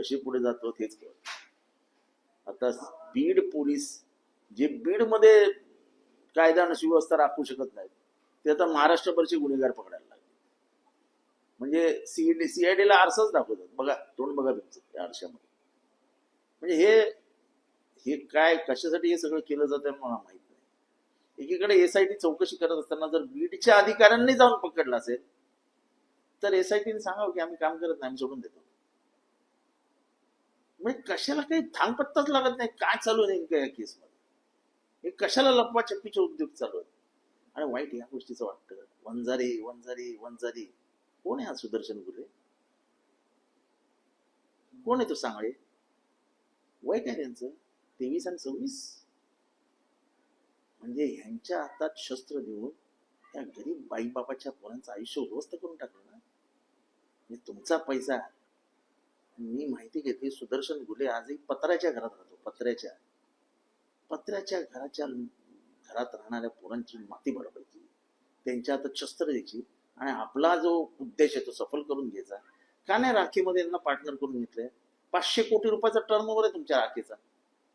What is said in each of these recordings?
कसे पुढे जातो तेच कळत आता बीड पोलीस जे बीडमध्ये कायदा आणि सुव्यवस्था राखू शकत नाहीत ते आता महाराष्ट्रभरचे गुन्हेगार पकडायला लागले. म्हणजे सीईडी सीआयडीला आरसाच दाखवतात. बघा तोंड बघा तुमचं त्या आरशामध्ये. म्हणजे हे हे काय कशासाठी हे सगळं केलं जातं मला माहीत नाही. एकीकडे एसआयटी चौकशी करत असताना जर बीडच्या अधिकाऱ्यांनी जाऊन पकडलं असेल तर एसआयटीने सांगावं की आम्ही काम करत नाही आम्ही सोडून देतो. म्हणजे कशाला काही थांगपत्ताच लागत नाही. काय चालू आहे नेमकं या केसमध्ये? हे कशाला लपवा चप्पीचे उद्योग चालू आहेत? आणि वाईट या गोष्टीचं वाटतं. वंजारी वंजारी वंजारी. कोण आहे हा सुदर्शन गुरे? कोण आहे तो सांगळे? वय काय त्यांचं? तेवीस आणि सव्वीस? म्हणजे ह्यांच्या हातात शस्त्र देऊन त्या गरीब बाईबापाच्या पोरांचं आयुष्य उद्ध्वस्त करून टाकलं ना? म्हणजे तुमचा पैसा मी माहिती घेतली सुदर्शन गुले आजही पत्र्याच्या घरात राहतो पत्र्याच्या. पत्र्याच्या घराच्या घरात राहणाऱ्या पोरांची माती बडवायची त्यांच्या आता शस्त्र द्यायची आणि आपला जो उद्देश आहे तो सफल करून घ्यायचा. का नाही राखीमध्ये यांना पार्टनर करून घेतलंय? पाचशे कोटी रुपयाचा टर्न ओव्हर आहे तुमच्या राखीचा.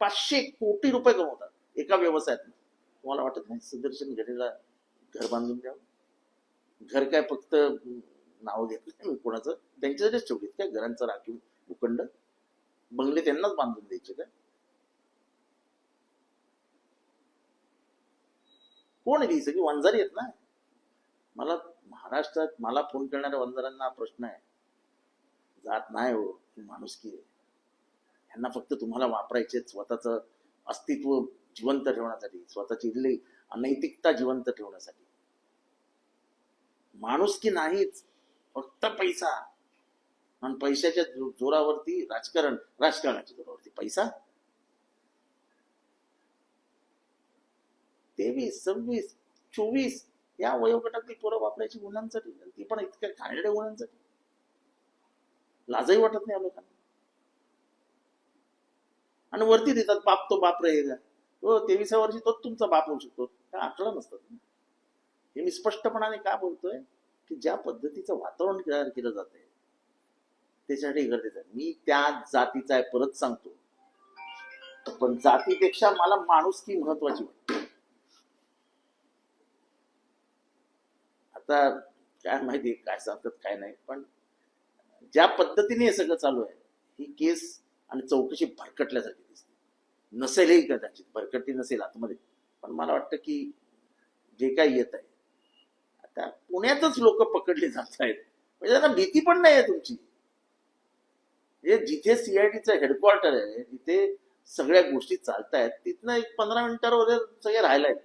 पाचशे कोटी रुपये कमवतात एका व्यवसायात तुम्हाला वाटत नाही सुदर्शन घडीला घर बांधून द्यावं? घर काय फक्त नाव घेतलं कोणाचं? त्यांच्यासाठीच ठेवलीत काय? घरांचं राखीव भूखंड बंगले त्यांनाच बांधून द्यायचे काय कोण आहे सगळी? वंजारी आहेत ना? मला महाराष्ट्रात मला फोन करणाऱ्या वंजारांना प्रश्न आहे. जात नाही हो ही माणुसकी आहे. यांना फक्त तुम्हाला वापरायचे स्वतःच अस्तित्व जिवंत ठेवण्यासाठी स्वतःची इथली अनैतिकता जिवंत ठेवण्यासाठी. माणुसकी नाहीच फक्त पैसा. आणि पैशाच्या जोरावरती राजकारण राजकारणाच्या जोरावरती. पैसा? तेवीस सव्वीस चोवीस या वयोगटातली पोरं वापरायची गुन्ह्यांसाठी ती पण इतक्या घाणेरड्या गुन्ह्यांसाठी लाजही वाटत नाही या लोकांना. आणि वरती देतात बाप तो बाप रे. हो तेविसा वर्षी तोच तुमचा बाप होऊ शकतो. काय आकला नसतात. हे मी स्पष्टपणाने का बोलतोय? की ज्या पद्धतीचं वातावरण तयार केलं जात आहे त्याच्यासाठी गरजेचं आहे. मी त्या जातीचा आहे परत सांगतो. पण जातीपेक्षा मला माणुसकी महत्वाची वाटते आता काय माहिती काय सांगतात काय नाही पण ज्या पद्धतीने हे सगळं चालू आहे ही केस आणि चौकशी भरकटल्यासारखी दिसते. नसेलही कदाचित भरकटली नसेल आतमध्ये. पण मला वाटतं की जे काही येत आहे आता पुण्यातच लोक पकडले जात आहेत. म्हणजे त्यांना भीती पण नाही आहे तुमची. हे जिथे सीआयडीचं हेडक्वार्टर आहे जिथे सगळ्या गोष्टी चालतायत तिथनं एक पंधरा मिनिटावर वगैरे सगळे राहिला आहेत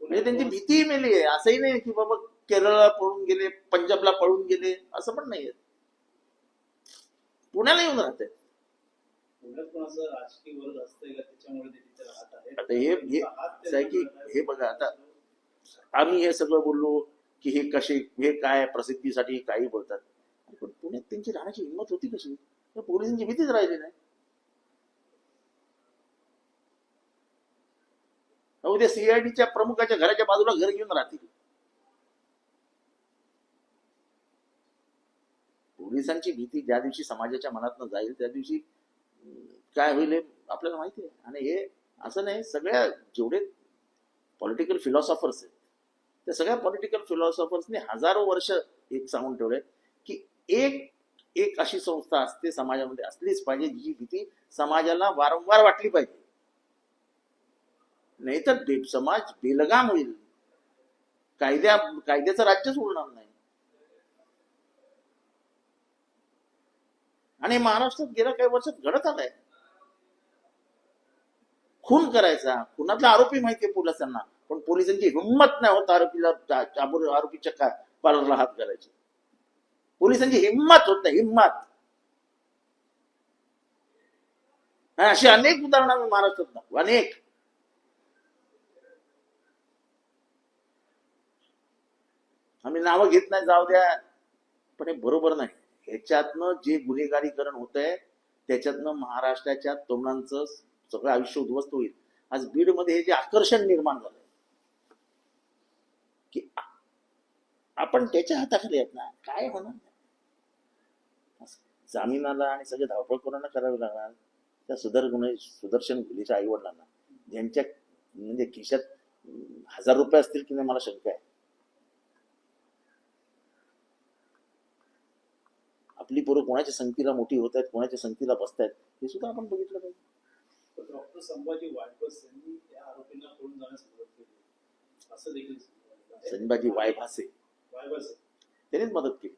म्हणजे त्यांची भीती मेली आहे. असंही नाही की बाबा केरळला पळून गेले पंजाबला पळून गेले असं पण नाहीये. पुण्याला येऊन राहते आहेत. आता हे बघा आता आम्ही हे सगळं बोललो की हे कसे हे काय प्रसिद्धीसाठी काही बोलतात. पण पुण्यात त्यांची राहण्याची हिंमत होती कशी? त्या पोलिसांची भीतीच राहिली नाही. उद्या सीआयडीच्या प्रमुखाच्या घराच्या बाजूला घर घेऊन राहतील. पोलिसांची भीती ज्या दिवशी समाजाच्या मनातनं जाईल त्या दिवशी काय होईल हे आपल्याला माहिती आहे. आणि हे असं नाही सगळ्या जेवढे पॉलिटिकल फिलॉसॉफर्स आहेत त्या सगळ्या पॉलिटिकल फिलॉसॉफर्सनी हजारो वर्ष एक सांगून ठेवलंय की एक एक अशी संस्था असते समाजामध्ये असलीच पाहिजे जी भीती समाजाला वारंवार वाटली पाहिजे. नाहीतर समाज बेलगाम होईल. कायद्या कायद्याचं राज्यच उरणार नाही. आणि महाराष्ट्रात गेल्या काही वर्षात घडत आलंय. खून करायचा. खुनातला आरोपी माहितीये पोलिसांना. पण पोलिसांची हिंमत नाही होत आरोपीला चाबूर आरोपीच्या का पार्लरला हात घालायचे. पोलिसांची हिंमत होत नाही हिंमत. अशी अनेक उदाहरणं आम्ही महाराष्ट्रात दाखवू अनेक. आम्ही नावं घेत नाही जाऊ द्या. पण हे बरोबर नाही. ह्याच्यातनं जे गुन्हेगारीकरण होत आहे त्याच्यातनं महाराष्ट्राच्या तरुणांचं सगळं आयुष्य उद्ध्वस्त होईल. आज बीडमध्ये हे जे आकर्षण निर्माण झालं की आपण त्याच्या हाताखाली आहेत ना. काय होणार जामिनाला आणि सगळे धावपळ कोणाला करावी लागणार. त्या सुधर गुन्हे सुदर्शन गुन्हेच्या आई वडिलांना ज्यांच्या म्हणजे खिशात हजार रुपये असतील की नाही मला शंका आहे. आपली पोरं कोणाच्या संगतीला मोठी होत आहेत कोणाच्या संगतीला बसतायत हे सुद्धा आपण बघितलं पाहिजे. डॉक्टर संभाजी वायकस यांनी त्या आरोपींना पळून जाण्यास मदत केली. असं देखील. संभाजी वायभासे. त्यानेच मदत केली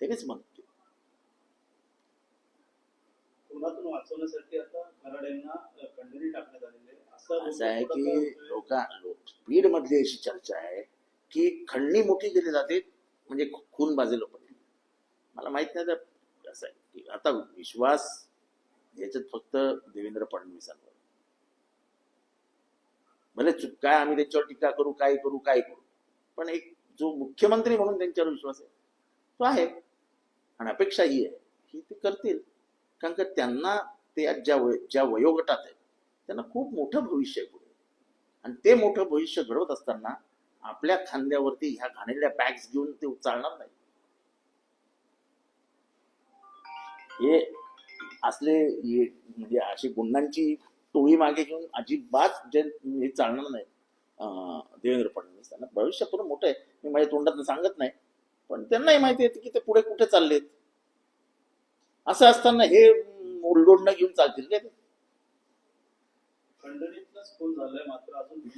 त्यानेच मदत केली असं आहे लोकं की. लोक लोक बीड मधली अशी चर्चा आहे की खंडणी मोठी केली जाते म्हणजे खून बाजेलो पण. मला माहीत नाही तर असं आहे. की आता विश्वास याच्यात फक्त देवेंद्र फडणवीसांवर. भले चुक काय आम्ही त्यांच्यावर टीका करू काय करू काय करू. पण एक जो मुख्यमंत्री म्हणून त्यांच्यावर विश्वास आहे तो आहे. आणि अपेक्षा ही आहे की ते करतील. कारण का त्यांना ते आज ज्या वय ज्या वयोगटात आहेत त्यांना खूप मोठं भविष्य आहे पुढे. आणि ते मोठं भविष्य घडवत असताना आपल्या खांद्यावरती ह्या घाणेल्या बॅग्स घेऊन ते चालणार नाही. हे असले हे म्हणजे अशी गुंडांची टोळी मागे घेऊन अजिबात जे हे चालणार नाही. देवेंद्र फडणवीस त्यांना भविष्य पूर्ण मोठं आहे. मी माझ्या तोंडात सांगत नाही. पण त्यांनाही माहिती आहे की ते पुढे कुठे चाललेत. असं असताना हे मुरडोडणं घेऊन चालतील काय ते?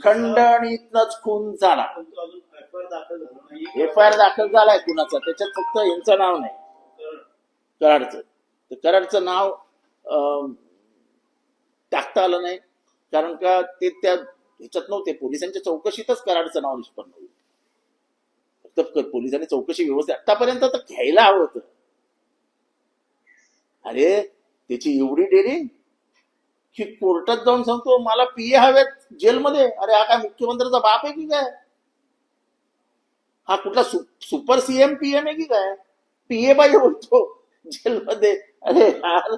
खंडणीतनंच खून झाला. एफ आय आर दाखल झालाय कुणाचा? त्याच्यात फक्त यांचं नाव नाही. तर कराडचं. ते कराडचं नाव अं, टाकता आलं नाही. कारण का ते त्या ह्याच्यात नव्हते. पोलिसांच्या चौकशीतच कराडचं नाव निष्पन्न होईल फक्त पोलिसांनी चौकशी व्यवस्थित आतापर्यंत तर घ्यायला हवं होतं. अरे त्याची एवढी डेरी की कोर्टात जाऊन सांगतो मला पीए हवेत जेलमध्ये. अरे हा काय मुख्यमंत्र्याचा बाप आहे की काय? हा कुठला सु, सुपर सीएम पीएम आहे की काय? पीए पाहिजे बोलतो जेलमध्ये. अरे यार.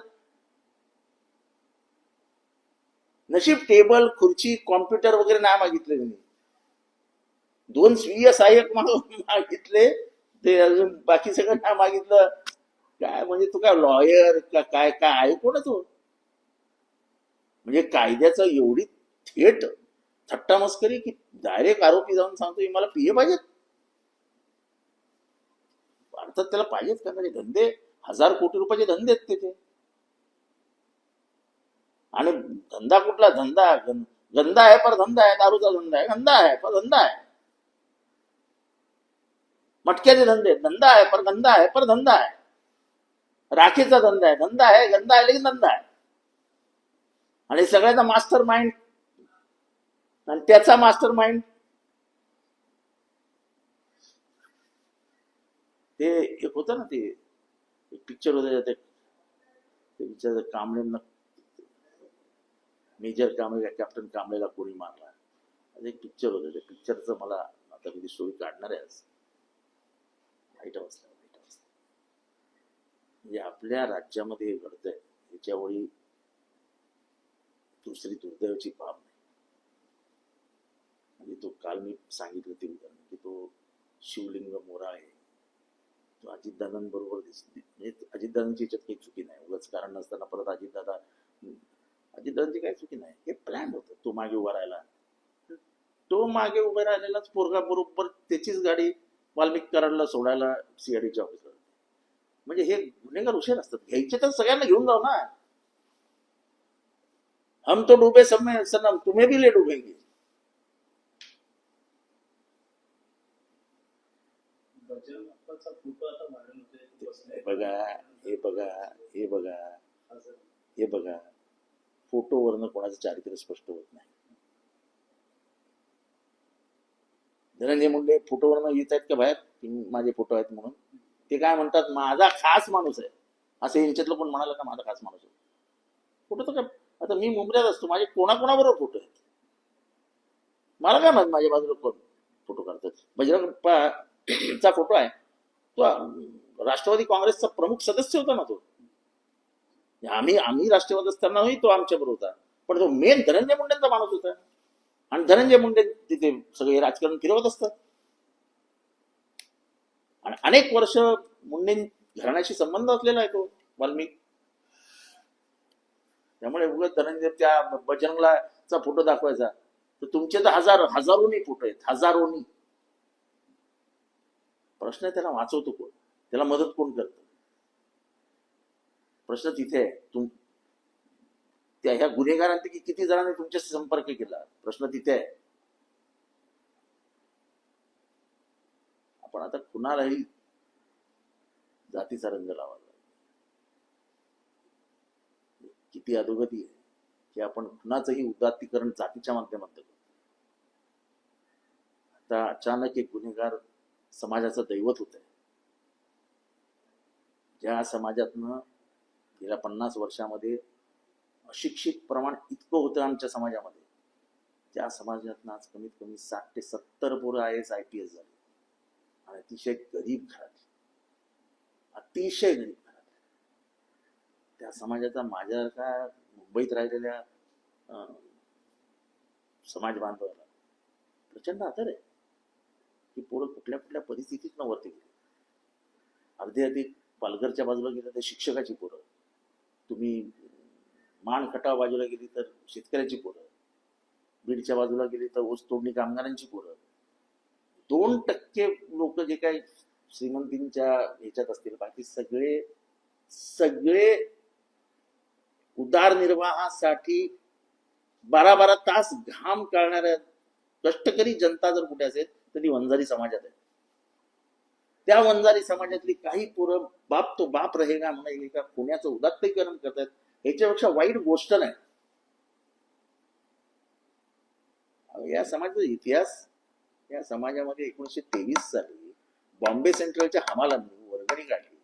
नशीब टेबल खुर्ची कॉम्प्युटर वगैरे नाही मागितले त्यांनी दोन स्वीय सहाय्यक माग- मागितले ते अजून बाकी सगळं नाही मागितलं. काय म्हणजे तू काय लॉयर का काय काय आहे कोण तू? म्हणजे कायद्याचं एवढी थेट थट्टा मस्करी की डायरेक्ट आरोपी जाऊन सांगतो की मला पीए पाहिजेत. भारतात त्याला पाहिजेत का? म्हणजे धंदे हजार कोटी रुपयाचे धंदे आहेत तिथे. आणि धंदा कुठला? धंदा. गंदा आहे पर धंदा आहे. दारूचा धंदा आहे. गंदा आहे पर धंदा आहे. मटक्याचे धंदे. धंदा आहे पर गंदा आहे पर धंदा आहे. राखीचा धंदा आहे. धंदा आहे गंदा आहे लेकिन धंदा आहे. आणि सगळ्याचा मास्टर माइंड. आणि त्याचा मास्टर माइंड. ते एक होतं ना ते एक पिक्चर होतं ते ते पिक्चर कांबळेंना मेजर कांबळे कॅप्टन कांबळेला कोणी मारला असं एक पिक्चर होतं त्या पिक्चरचं मला आता कधी स्टोरी काढणार आहे आज. वाईट अवस्था वाईट अवस्था. म्हणजे आपल्या राज्यामध्ये हे घडतंय याच्यावेळी दुसरी दुर्दैवाची बाब नाही. म्हणजे तो काल मी सांगितलं ते उदाहरण की तो शिवलिंग मोरा आहे तो अजितदादांबरोबर दिसते म्हणजे अजितदादांची याच्यात काही चुकी नाही. उगाच कारण नसताना परत अजितदादा अजितदादांची काही चुकी नाही. हे प्लॅन होतं. तो मागे उभा राहिला. तो मागे उभा राहिलेलाच पोरगा बरोबर त्याचीच गाडी वाल्मिक कराडला सोडायला सीआयडीच्या ऑफिसला म्हणजे हे गुन्हेगार हुशार असतात. घ्यायचे तर सगळ्यांना घेऊन जाऊ ना. हम तो डुबे सब में सनम तुम्हें भी ले डुबेंगे. बघा हे बघा. हे बघा. फोटोवरनं कोणाचं चारित्र्य स्पष्ट होत नाही. धनंजय मुंडे फोटोवरनं येत आहेत का बाहेर? की माझे फोटो आहेत म्हणून? ते काय म्हणतात माझा खास माणूस आहे. असं यांच्यातलं कोण म्हणाला का माझा खास माणूस आहे. फोटो तर काय आता मी मुंबईत असतो माझे कोणाकोणाबरोबर फोटो आहेत? मला काय माहीत माझ्या बाजूला कोण फोटो काढतात? बजरंग चा फोटो आहे. तो राष्ट्रवादी काँग्रेसचा प्रमुख सदस्य होता ना तो. म्हणजे आम्ही आम्ही राष्ट्रवाद असतानाही तो आमच्या बरोबर होता. पण तो मेन धनंजय मुंडेंचा माणूस होता. आणि धनंजय मुंडे तिथे सगळे राजकारण फिरवत असतात आणि अनेक वर्ष मुंडे घराण्याशी संबंध असलेला आहे तो वाल्मिक. त्यामुळे उगत धनंजय त्या बजरंगलाचा फोटो दाखवायचा. तर तुमचे तर हजार हजारोनी फोटो आहेत हजारोनी. प्रश्न आहे त्याला वाचवतो कोण? त्याला मदत कोण करतं? प्रश्न तिथे आहे. तुम त्या ह्या गुन्हेगारांपैकी किती जणांनी तुमच्याशी संपर्क केला? प्रश्न तिथे आहे. आपण आता कुणालाही जातीचा रंग लावायला किती अधोगती आहे. की आपण कुणाचंही उदात्तीकरण जातीच्या माध्यमातून करतो. आता अचानक एक गुन्हेगार समाजाचं दैवत होत आहे ज्या समाजातनं गेल्या पन्नास वर्षामध्ये अशिक्षित प्रमाण इतकं होतं आमच्या समाजामध्ये. त्या समाजातनं आज कमीत कमी साठ ते सत्तर पोरं I S I P S झाले. आणि अतिशय गरीब घरात अतिशय गरीब घरात त्या समाजाचा माझ्या का मुंबईत राहिलेल्या अं, समाज बांधवाला प्रचंड आदर आहे. की पोरं कुठल्या कुठल्या परिस्थितीत न वरती गेली? अर्धे अधिक पालघरच्या बाजूला गेलं तर शिक्षकाची पोरं. तुम्ही माण खटाव बाजूला गेली तर शेतकऱ्याची पोरं बीडच्या बाजूला गेली तर ऊस तोडणी कामगारांची पोरं. दोन टक्के लोक जे काही श्रीमंतींच्या ह्याच्यात असतील बाकी सगळे सगळे उदारनिर्वाहासाठी बारा बारा तास घाम काढणाऱ्या कष्टकरी जनता जर कुठे असेल तर ती वंजारी समाजात आहे. त्या वंजारी समाजातली काही पोरं बाप तो बाप रहेगा म्हणायला का पुण्याचं उदात्तीकरण करतात ह्याच्यापेक्षा वाईट गोष्ट नाही. या समाजाचा इतिहास या समाजामध्ये एकोणीशे तेवीस साली बॉम्बे सेंट्रलच्या हमालांनी वर्गणी काढली.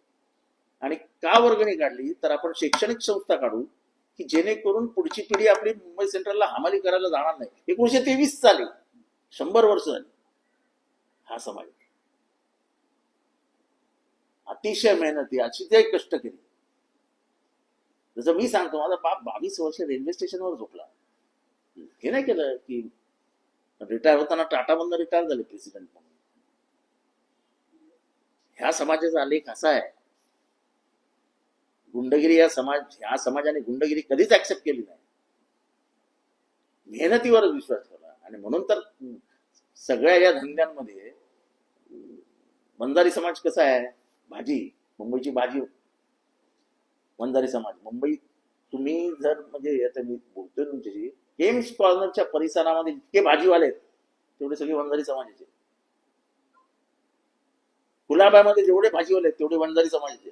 आणि का वर्गणी काढली? तर आपण शैक्षणिक संस्था काढू की जेणेकरून पुढची पिढी आपली मुंबई सेंट्रलला हमाली करायला जाणार नाही. एकोणीशे तेवीस साली शंभर वर्ष झाली. हा समाज. अतिशय मेहनती अतिशय कष्ट केली. जसं मी सांगतो माझा बाप बावीस वर्ष रेल्वे स्टेशनवर झोपला. हे नाही केलं की रिटायर होताना टाटा बंद रिटायर झाले प्रेसिडेंट म्हणून. ह्या समाजाचा आलेख असा आहे. गुंडगिरी या समाज ह्या समाजाने गुंडगिरी कधीच ऍक्सेप्ट केली नाही. मेहनतीवरच विश्वास ठेवला. आणि म्हणून तर सगळ्या या धंद्यांमध्ये बंजारी समाज कसा आहे? भाजी मुंबईची भाजी. वंजारी समाज मुंबई तुम्ही जर म्हणजे आता मी बोलतोय तुमच्याशी गेम्स कॉर्नरच्या परिसरामध्ये इतके भाजीवाले आहेत तेवढे सगळे वंजारी समाजाचे. गुलाबामध्ये जेवढे भाजीवाले आहेत तेवढे वंजारी समाजाचे.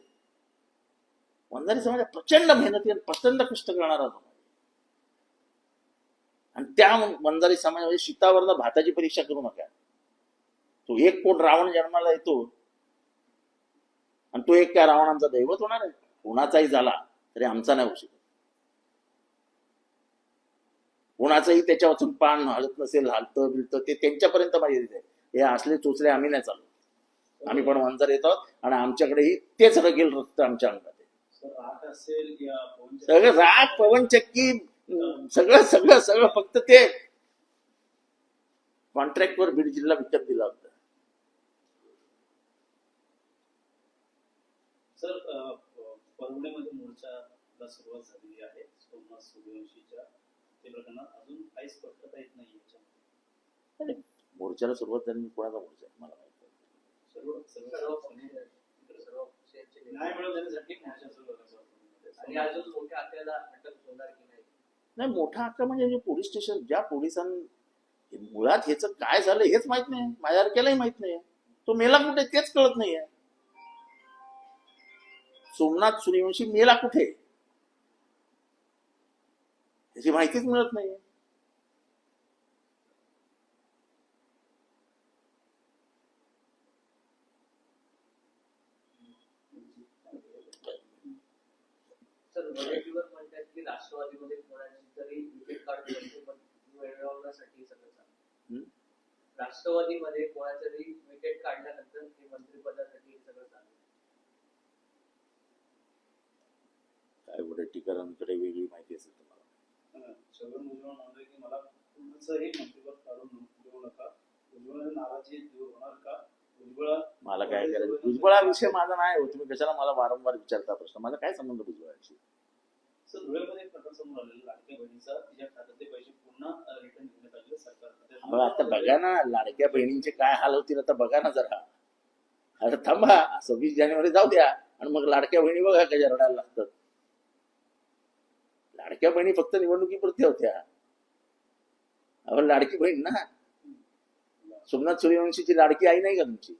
वंजारी समाज प्रचंड मेहनती आणि प्रचंड कष्ट करणारा समाज. आणि त्या वंजारी समाजामध्ये शीतावरला भाताची परीक्षा करू नका. तो एक कोण रावण जन्माला येतो आणि तो एक त्या रावणांचा दैवत होणार आहे. कोणाचाही झाला तरी आमचा नाही होऊ शकत. कोणाचंही त्याच्या वाचून पान हलत नसेल हलतं बिलतं ते त्यांच्यापर्यंत मर्यादित आहे हे असले चोचले आम्ही नाही चालू आम्ही पण वंजार येतो आणि आमच्याकडेही तेच रगेल रक्त आमच्या अंगात आहे. सगळं राग पवन चक्की सगळं सगळं सगळं फक्त ते. कॉन्ट्रॅक्टवर बीड जिल्हा विकत दिला होता. सर परभणीमध्ये मोर्चाला सुरुवात झालेली आहे सोमनाथ सूर्यवंशीच्या ते प्रकरणात अजून काही स्पष्टता येत नाही याच्यामध्ये. मोर्चाला सुरुवात झाली कोणाचा मोर्चा आहे? मला माहीत नाही. सर्व सर्व न्याय. मिळवण्यासाठी मोर्चा सुरू झाला सर. आणि अजून मोठ्या हत्याला अटक होणार की नाही? नाही मोठा हक्क म्हणजे जे पोलीस स्टेशन ज्या पोलिसांनी मुळात ह्याच काय झालं हेच माहीत नाही. माझ्या केलाही माहीत नाही. तो मेला कुठे? तेच कळत नाहीये. सोमनाथ सूर्यवंशी मेला कुठे? त्याची माहितीच मिळत की राष्ट्रवादीमध्ये? राष्ट्रवादीमध्ये कोणाचं तरी विकेट काढल्यानंतर हे मंत्रिपदासाठी हे सगळं चालू काय वडेट्टीकरांकडे वेगळी माहिती असेल तुम्हाला? अ, छगन भुजबळ म्हणाले की मला कुणाचंही मंत्रिपद काढून देऊ नका. भुजबळ नाराजी दूर होणार का? भुजबळ मला काय करायचं? भुजबळा विषय माझा नाही हो. तुम्ही कशाला मला वारंवार विचारता प्रश्न? माझा काय संबंध भुजबळाशी सर धुळ्यामध्ये एक प्रकार समोर आलेला लाडक्या बहिणीचा. तिच्या खात्यातले पैसे पुन्हा रिटर्न घेण्यात आले. सरकार अहो, आता बघा ना लाडक्या बहिणींचे काय हाल होतील आता बघा ना जरा. आता थांबा सव्वीस जानेवारी जाऊ द्या. आणि मग लाडक्या बहिणी बघा कशा रडायला लागतात. लाडक्या बहिणी फक्त निवडणुकीपुरत्या होत्या. आपण लाडकी बहीण ना. सोमनाथ सूर्यवंशीची लाडकी आई नाही का तुमची?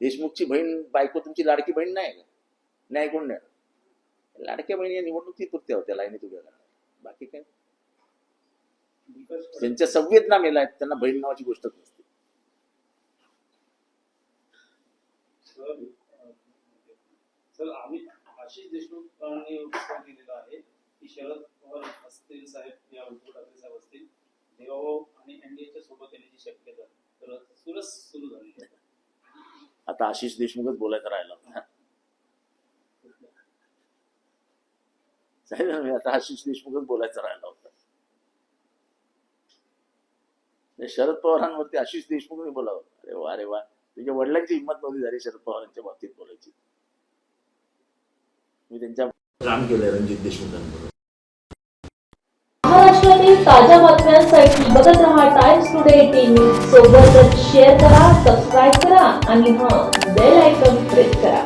देशमुखची बहीण बायको तुमची लाडकी बहीण नाही का? नाही कोण नाही? लाडक्या बहिणी या निवडणुकीपुरत्या होत्या लाईनीत उभ्या बाकी काय? त्यांच्या संवेदना मेला आहेत त्यांना बहीण नावाची गोष्टच नसते. सर आम्ही आशिष देशमुखांनी उत्तर दिलेलं आहे. की शरद पवार असतील साहेब या उद्धव ठाकरे साहेब असतील देवाभाऊ आणि एनडीएच्या सोबत येण्याची शक्यता. तर सुरस सुरू झाली. आता आशिष देशमुखच बोलायचं राहिला. साहेब मी आता आशिष देशमुखच बोलायचं राहिला होता. शरद पवारांवरती आशिष देशमुखने बोलावं. अरे वा अरे वा. तुझ्या वडिलांची हिंमत नव्हती झाली शरद पवारांच्या बाबतीत बोलायची. मी त्यांच्या काम केलंय रणजित देशमुखांबरोबर. महाराष्ट्रातील ताज्या बातम्यांसाठी बघत रहा टाइम्स टुडे टीव्ही सोबतच शेअर करा सबस्क्राईब करा आणि हां बेल आयकॉन प्रेस करा.